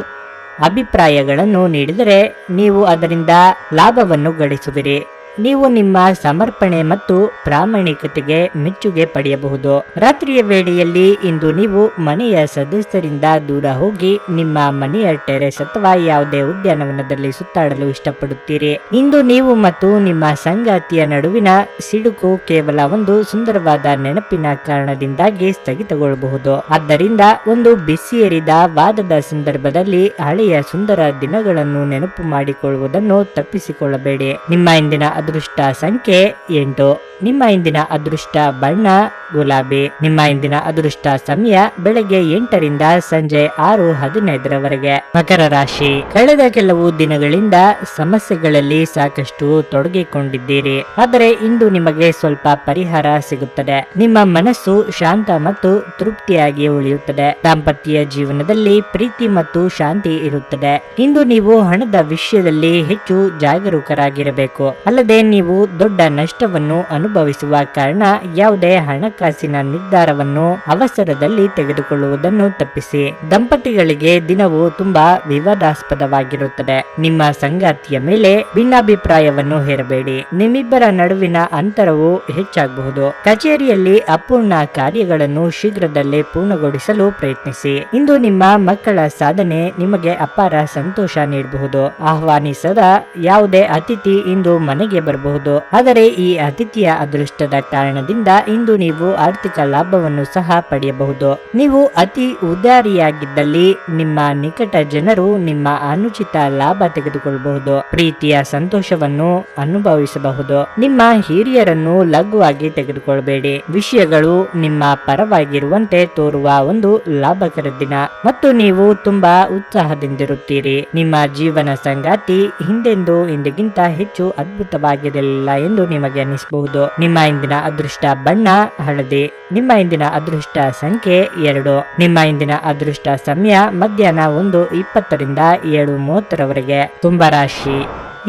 ಅಭಿಪ್ರಾಯಗಳನ್ನು ನೀಡಿದರೆ ನೀವು ಅದರಿಂದ ಲಾಭವನ್ನು ಗಳಿಸುವಿರಿ. ನೀವು ನಿಮ್ಮ ಸಮರ್ಪಣೆ ಮತ್ತು ಪ್ರಾಮಾಣಿಕತೆಗೆ ಮೆಚ್ಚುಗೆ ಪಡೆಯಬಹುದು. ರಾತ್ರಿಯ ವೇಳೆಯಲ್ಲಿ ಇಂದು ನೀವು ಮನೆಯ ಸದಸ್ಯರಿಂದ ದೂರ ಹೋಗಿ ನಿಮ್ಮ ಮನೆಯ ಟೆರೆಸ್ ಅಥವಾ ಯಾವುದೇ ಉದ್ಯಾನವನದಲ್ಲಿ ಸುತ್ತಾಡಲು ಇಷ್ಟಪಡುತ್ತೀರಿ. ಇಂದು ನೀವು ಮತ್ತು ನಿಮ್ಮ ಸಂಗಾತಿಯ ನಡುವಿನ ಸಿಡುಕು ಕೇವಲ ಒಂದು ಸುಂದರವಾದ ನೆನಪಿನ ಕಾರಣದಿಂದಾಗಿ ಸ್ಥಗಿತಗೊಳ್ಳಬಹುದು. ಆದ್ದರಿಂದ ಒಂದು ಬಿಸಿಯೇರಿದ ವಾದದ ಸಂದರ್ಭದಲ್ಲಿ ಹಳೆಯ ಸುಂದರ ದಿನಗಳನ್ನು ನೆನಪು ಮಾಡಿಕೊಳ್ಳುವುದನ್ನು ತಪ್ಪಿಸಿಕೊಳ್ಳಬೇಡಿ. ನಿಮ್ಮ ಇಂದಿನ ಅದೃಷ್ಟ ಸಂಖ್ಯೆ ಎಂಟು. ನಿಮ್ಮ ಇಂದಿನ ಅದೃಷ್ಟ ಬಣ್ಣ, ಗುಲಾಬಿ. ನಿಮ್ಮ ಇಂದಿನ ಅದೃಷ್ಟ ಸಮಯ ಬೆಳಗ್ಗೆ ಎಂಟರಿಂದ ಸಂಜೆ ಆರು ಹದಿನೈದರವರೆಗೆ. ಮಕರ ರಾಶಿ. ಕಳೆದ ಕೆಲವು ದಿನಗಳಿಂದ ಸಮಸ್ಯೆಗಳಲ್ಲಿ ಸಾಕಷ್ಟು ತೊಡಗಿಕೊಂಡಿದ್ದೀರಿ. ಆದರೆ ಇಂದು ನಿಮಗೆ ಸ್ವಲ್ಪ ಪರಿಹಾರ ಸಿಗುತ್ತದೆ. ನಿಮ್ಮ ಮನಸ್ಸು ಶಾಂತ ಮತ್ತು ತೃಪ್ತಿಯಾಗಿ ಉಳಿಯುತ್ತದೆ. ದಾಂಪತ್ಯ ಜೀವನದಲ್ಲಿ ಪ್ರೀತಿ ಮತ್ತು ಶಾಂತಿ ಇರುತ್ತದೆ. ಇಂದು ನೀವು ಹಣದ ವಿಷಯದಲ್ಲಿ ಹೆಚ್ಚು ಜಾಗರೂಕರಾಗಿರಬೇಕು. ಅಲ್ಲದೆ ನೀವು ದೊಡ್ಡ ನಷ್ಟವನ್ನು ಅನುಭವಿಸುವ ಕಾರಣ ಯಾವುದೇ ಹಣಕಾಸಿನ ನಿರ್ಧಾರವನ್ನು ಅವಸರದಲ್ಲಿ ತೆಗೆದುಕೊಳ್ಳುವುದನ್ನು ತಪ್ಪಿಸಿ. ದಂಪತಿಗಳಿಗೆ ದಿನವು ತುಂಬಾ ವಿವಾದಾಸ್ಪದವಾಗಿರುತ್ತದೆ. ನಿಮ್ಮ ಸಂಗಾತಿಯ ಮೇಲೆ ಭಿನ್ನಾಭಿಪ್ರಾಯವನ್ನು ಹೇರಬೇಡಿ. ನಿಮ್ಮಿಬ್ಬರ ನಡುವಿನ ಅಂತರವು ಹೆಚ್ಚಾಗಬಹುದು. ಕಚೇರಿಯಲ್ಲಿ ಅಪೂರ್ಣ ಕಾರ್ಯಗಳನ್ನು ಶೀಘ್ರದಲ್ಲೇ ಪೂರ್ಣಗೊಳಿಸಲು ಪ್ರಯತ್ನಿಸಿ. ಇಂದು ನಿಮ್ಮ ಮಕ್ಕಳ ಸಾಧನೆ ನಿಮಗೆ ಅಪಾರ ಸಂತೋಷ ನೀಡಬಹುದು. ಆಹ್ವಾನಿಸದ ಯಾವುದೇ ಅತಿಥಿ ಇಂದು ಮನೆಗೆ ಬರಬಹುದು. ಆದರೆ ಈ ಅತಿಥಿಯ ಅದೃಷ್ಟದ ಕಾರಣದಿಂದ ಇಂದು ನೀವು ಆರ್ಥಿಕ ಲಾಭವನ್ನು ಸಹ ಪಡೆಯಬಹುದು. ನೀವು ಅತಿ ಉದಾರಿಯಾಗಿದ್ದಲ್ಲಿ ನಿಮ್ಮ ನಿಕಟ ಜನರು ನಿಮ್ಮ ಅನುಚಿತ ಲಾಭ ತೆಗೆದುಕೊಳ್ಳಬಹುದು ಪ್ರೀತಿಯ ಸಂತೋಷವನ್ನು ಅನುಭವಿಸಬಹುದು. ನಿಮ್ಮ ಹಿರಿಯರನ್ನು ಲಘುವಾಗಿ ತೆಗೆದುಕೊಳ್ಳಬೇಡಿ ವಿಷಯಗಳು ನಿಮ್ಮ ಪರವಾಗಿರುವಂತೆ ತೋರುವ ಒಂದು ಲಾಭಕರ ದಿನ. ಮತ್ತು ನೀವು ತುಂಬಾ ಉತ್ಸಾಹದಿಂದಿರುತ್ತೀರಿ. ನಿಮ್ಮ ಜೀವನ ಸಂಗಾತಿ ಹಿಂದೆಂದು ಇಂದಿಗಿಂತ ಹೆಚ್ಚು ಅದ್ಭುತವಾಗಿರಲಿಲ್ಲ ಎಂದು ನಿಮಗೆ ಅನ್ನಿಸಬಹುದು. ನಿಮ್ಮ ಇಂದಿನ ಅದೃಷ್ಟ ಬಣ್ಣ, ಹಳದಿ. ನಿಮ್ಮ ಇಂದಿನ ಅದೃಷ್ಟ ಸಂಖ್ಯೆ ಎರಡು. ನಿಮ್ಮ ಇಂದಿನ ಅದೃಷ್ಟ ಸಮಯ ಮಧ್ಯಾಹ್ನ ಒಂದು ಇಪ್ಪತ್ತರಿಂದ ಏಳು ಮೂವತ್ತರವರೆಗೆ. ಕುಂಭರಾಶಿ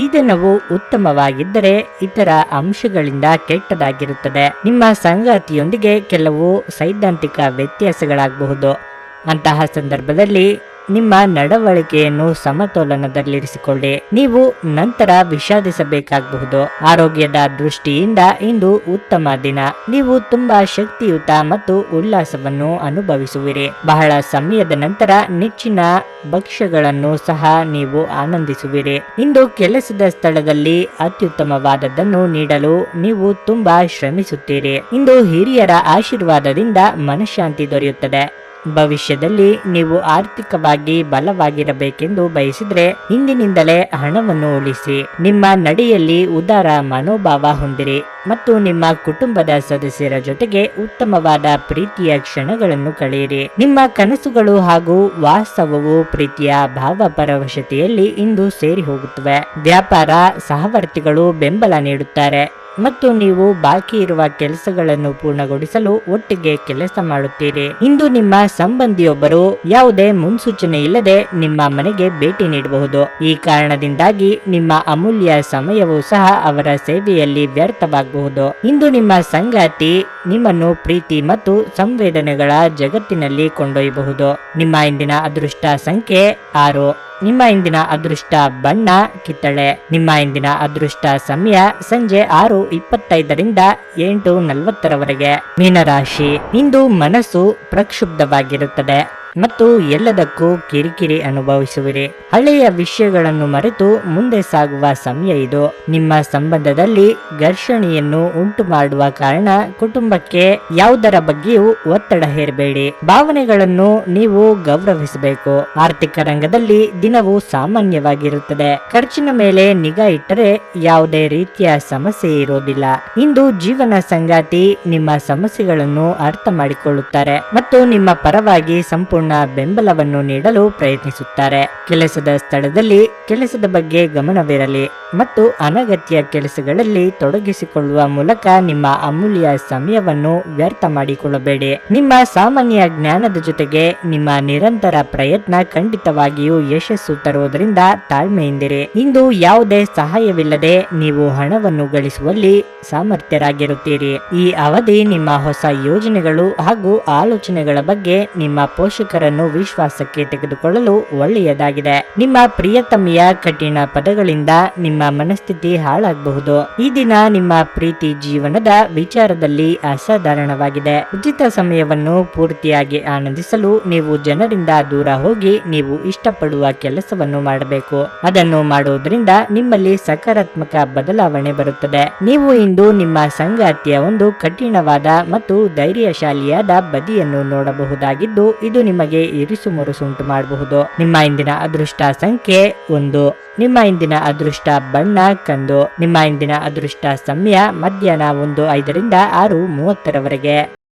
ಈ ದಿನವು ಉತ್ತಮವಾಗಿದ್ದರೆ ಇತರ ಅಂಶಗಳಿಂದ ಕೆಟ್ಟದಾಗಿರುತ್ತದೆ. ನಿಮ್ಮ ಸಂಗಾತಿಯೊಂದಿಗೆ ಕೆಲವು ಸೈದ್ಧಾಂತಿಕ ವ್ಯತ್ಯಾಸಗಳಾಗಬಹುದು. ಅಂತಹ ಸಂದರ್ಭದಲ್ಲಿ ನಿಮ್ಮ ನಡವಳಿಕೆಯನ್ನು ಸಮತೋಲನದಲ್ಲಿರಿಸಿಕೊಳ್ಳಿ. ನೀವು ನಂತರ ವಿಷಾದಿಸಬೇಕಾಗಬಹುದು. ಆರೋಗ್ಯದ ದೃಷ್ಟಿಯಿಂದ ಇಂದು ಉತ್ತಮ ದಿನ. ನೀವು ತುಂಬಾ ಶಕ್ತಿಯುತ ಮತ್ತು ಉಲ್ಲಾಸವನ್ನು ಅನುಭವಿಸುವಿರಿ. ಬಹಳ ಸಮಯದ ನಂತರ ನೆಚ್ಚಿನ ಭಕ್ಷ್ಯಗಳನ್ನು ಸಹ ನೀವು ಆನಂದಿಸುವಿರಿ. ಇಂದು ಕೆಲಸದ ಸ್ಥಳದಲ್ಲಿ ಅತ್ಯುತ್ತಮವಾದದ್ದನ್ನು ನೀಡಲು ನೀವು ತುಂಬಾ ಶ್ರಮಿಸುತ್ತೀರಿ. ಇಂದು ಹಿರಿಯರ ಆಶೀರ್ವಾದದಿಂದ ಮನಃಶಾಂತಿ ದೊರೆಯುತ್ತದೆ. ಭವಿಷ್ಯದಲ್ಲಿ ನೀವು ಆರ್ಥಿಕವಾಗಿ ಬಲವಾಗಿರಬೇಕೆಂದು ಬಯಸಿದ್ರೆ ಇಂದಿನಿಂದಲೇ ಹಣವನ್ನು ಉಳಿಸಿ. ನಿಮ್ಮ ನಡೆಯಲ್ಲಿ ಉದಾರ ಮನೋಭಾವ ಹೊಂದಿರಿ ಮತ್ತು ನಿಮ್ಮ ಕುಟುಂಬದ ಸದಸ್ಯರ ಜೊತೆಗೆ ಉತ್ತಮವಾದ ಪ್ರೀತಿಯ ಕ್ಷಣಗಳನ್ನು ಕಳೆಯಿರಿ. ನಿಮ್ಮ ಕನಸುಗಳು ಹಾಗೂ ವಾಸ್ತವವು ಪ್ರೀತಿಯ ಭಾವಪರವಶತೆಯಲ್ಲಿ ಇಂದು ಸೇರಿ ಹೋಗುತ್ತವೆ ವ್ಯಾಪಾರ ಸಹವರ್ತಿಗಳು ಬೆಂಬಲ ನೀಡುತ್ತಾರೆ. ಮತ್ತು ನೀವು ಬಾಕಿ ಇರುವ ಕೆಲಸಗಳನ್ನು ಪೂರ್ಣಗೊಳಿಸಲು ಒಟ್ಟಿಗೆ ಕೆಲಸ ಮಾಡುತ್ತೀರಿ. ಇಂದು ನಿಮ್ಮ ಸಂಬಂಧಿಯೊಬ್ಬರು ಯಾವುದೇ ಮುನ್ಸೂಚನೆ ಇಲ್ಲದೆ ನಿಮ್ಮ ಮನೆಗೆ ಭೇಟಿ ನೀಡಬಹುದು. ಈ ಕಾರಣದಿಂದಾಗಿ ನಿಮ್ಮ ಅಮೂಲ್ಯ ಸಮಯವೂ ಸಹ ಅವರ ಸೇವೆಯಲ್ಲಿ ವ್ಯರ್ಥವಾಗಬಹುದು. ಇಂದು ನಿಮ್ಮ ಸಂಗಾತಿ ನಿಮ್ಮನ್ನು ಪ್ರೀತಿ ಮತ್ತು ಸಂವೇದನೆಗಳ ಜಗತ್ತಿನಲ್ಲಿ ಕೊಂಡೊಯ್ಯಬಹುದು. ನಿಮ್ಮ ಇಂದಿನ ಅದೃಷ್ಟ ಸಂಖ್ಯೆ ಆರು. ನಿಮ್ಮ ಇಂದಿನ ಅದೃಷ್ಟ ಬಣ್ಣ, ಕಿತ್ತಳೆ. ನಿಮ್ಮ ಇಂದಿನ ಅದೃಷ್ಟ ಸಮಯ ಸಂಜೆ ಆರು ಇಪ್ಪತ್ತೈದರಿಂದ ಎಂಟು ನಲವತ್ತರವರೆಗೆ. ಮೀನರಾಶಿ ಇಂದು ಮನಸ್ಸು ಪ್ರಕ್ಷುಬ್ಧವಾಗಿರುತ್ತದೆ. ಮತ್ತು ಎಲ್ಲದಕ್ಕೂ ಕಿರಿಕಿರಿ ಅನುಭವಿಸುವಿರಿ. ಹಳೆಯ ವಿಷಯಗಳನ್ನು ಮರೆತು ಮುಂದೆ ಸಾಗುವ ಸಮಯ ಇದು. ನಿಮ್ಮ ಸಂಬಂಧದಲ್ಲಿ ಘರ್ಷಣೆಯನ್ನು ಉಂಟು ಮಾಡುವ ಕಾರಣ ಕುಟುಂಬಕ್ಕೆ ಯಾವುದರ ಬಗ್ಗೆಯೂ ಒತ್ತಡ ಹೇರಬೇಡಿ. ಭಾವನೆಗಳನ್ನು ನೀವು ಗೌರವಿಸಬೇಕು. ಆರ್ಥಿಕ ರಂಗದಲ್ಲಿ ದಿನವು ಸಾಮಾನ್ಯವಾಗಿರುತ್ತದೆ. ಖರ್ಚಿನ ಮೇಲೆ ನಿಗಾ ಇಟ್ಟರೆ ಯಾವುದೇ ರೀತಿಯ ಸಮಸ್ಯೆ ಇರೋದಿಲ್ಲ. ಇಂದು ಜೀವನ ಸಂಗಾತಿ ನಿಮ್ಮ ಸಮಸ್ಯೆಗಳನ್ನು ಅರ್ಥ ಮಾಡಿಕೊಳ್ಳುತ್ತಾರೆ ಮತ್ತು ನಿಮ್ಮ ಪರವಾಗಿ ಸಂಪೂರ್ಣ ಸಂಪೂರ್ಣ ಬೆಂಬಲವನ್ನು ನೀಡಲು ಪ್ರಯತ್ನಿಸುತ್ತಾರೆ. ಕೆಲಸದ ಸ್ಥಳದಲ್ಲಿ ಕೆಲಸದ ಬಗ್ಗೆ ಗಮನವಿರಲಿ ಮತ್ತು ಅನಗತ್ಯ ಕೆಲಸಗಳಲ್ಲಿ ತೊಡಗಿಸಿಕೊಳ್ಳುವ ಮೂಲಕ ನಿಮ್ಮ ಅಮೂಲ್ಯ ಸಮಯವನ್ನು ವ್ಯರ್ಥ ಮಾಡಿಕೊಳ್ಳಬೇಡಿ. ನಿಮ್ಮ ಸಾಮಾನ್ಯ ಜ್ಞಾನದ ಜೊತೆಗೆ ನಿಮ್ಮ ನಿರಂತರ ಪ್ರಯತ್ನ ಖಂಡಿತವಾಗಿಯೂ ಯಶಸ್ಸು ತರುವುದರಿಂದ ತಾಳ್ಮೆಯಿಂದಿರಿ. ಇಂದು ಯಾವುದೇ ಸಹಾಯವಿಲ್ಲದೆ ನೀವು ಹಣವನ್ನು ಗಳಿಸುವಲ್ಲಿ ಸಾಮರ್ಥ್ಯರಾಗಿರುತ್ತೀರಿ. ಈ ಅವಧಿ ನಿಮ್ಮ ಹೊಸ ಯೋಜನೆಗಳು ಹಾಗೂ ಆಲೋಚನೆಗಳ ಬಗ್ಗೆ ನಿಮ್ಮ ಪೋಷಕರನ್ನು ವಿಶ್ವಾಸಕ್ಕೆ ತೆಗೆದುಕೊಳ್ಳಲು ಒಳ್ಳೆಯದಾಗಿದೆ. ನಿಮ್ಮ ಪ್ರಿಯತಮಿಯ ಕಠಿಣ ಪದಗಳಿಂದ ನಿಮ್ಮ ಮನಸ್ಥಿತಿ ಹಾಳಾಗಬಹುದು. ಈ ದಿನ ನಿಮ್ಮ ಪ್ರೀತಿ ಜೀವನದ ವಿಚಾರದಲ್ಲಿ ಅಸಾಧಾರಣವಾಗಿದೆ. ಉಚಿತ ಸಮಯವನ್ನು ಪೂರ್ತಿಯಾಗಿ ಆನಂದಿಸಲು ನೀವು ಜನರಿಂದ ದೂರ ಹೋಗಿ ನೀವು ಇಷ್ಟಪಡುವ ಕೆಲಸವನ್ನು ಮಾಡಬೇಕು. ಅದನ್ನು ಮಾಡುವುದರಿಂದ ನಿಮ್ಮಲ್ಲಿ ಸಕಾರಾತ್ಮಕ ಬದಲಾವಣೆ ಬರುತ್ತದೆ. ನೀವು ಇಂದು ನಿಮ್ಮ ಸಂಗಾತಿಯ ಒಂದು ಕಠಿಣವಾದ ಮತ್ತು ಧೈರ್ಯಶಾಲಿಯಾದ ಬದಿಯನ್ನು ನೋಡಬಹುದಾಗಿದ್ದು, ಇದು ನಿಮಗೆ ಇರಿಸು ಮುರುಸುಂಟು ಮಾಡಬಹುದು. ನಿಮ್ಮ ಇಂದಿನ ಅದೃಷ್ಟ ಸಂಖ್ಯೆ ಒಂದು. ನಿಮ್ಮ ಇಂದಿನ ಅದೃಷ್ಟ ಬಣ್ಣ ಕಂದು. ನಿಮ್ಮ ಇಂದಿನ ಅದೃಷ್ಟ ಸಮಯ ಮಧ್ಯಾಹ್ನ ಒಂದು ಐದರಿಂದ ಆರು ಮೂವತ್ತರವರೆಗೆ.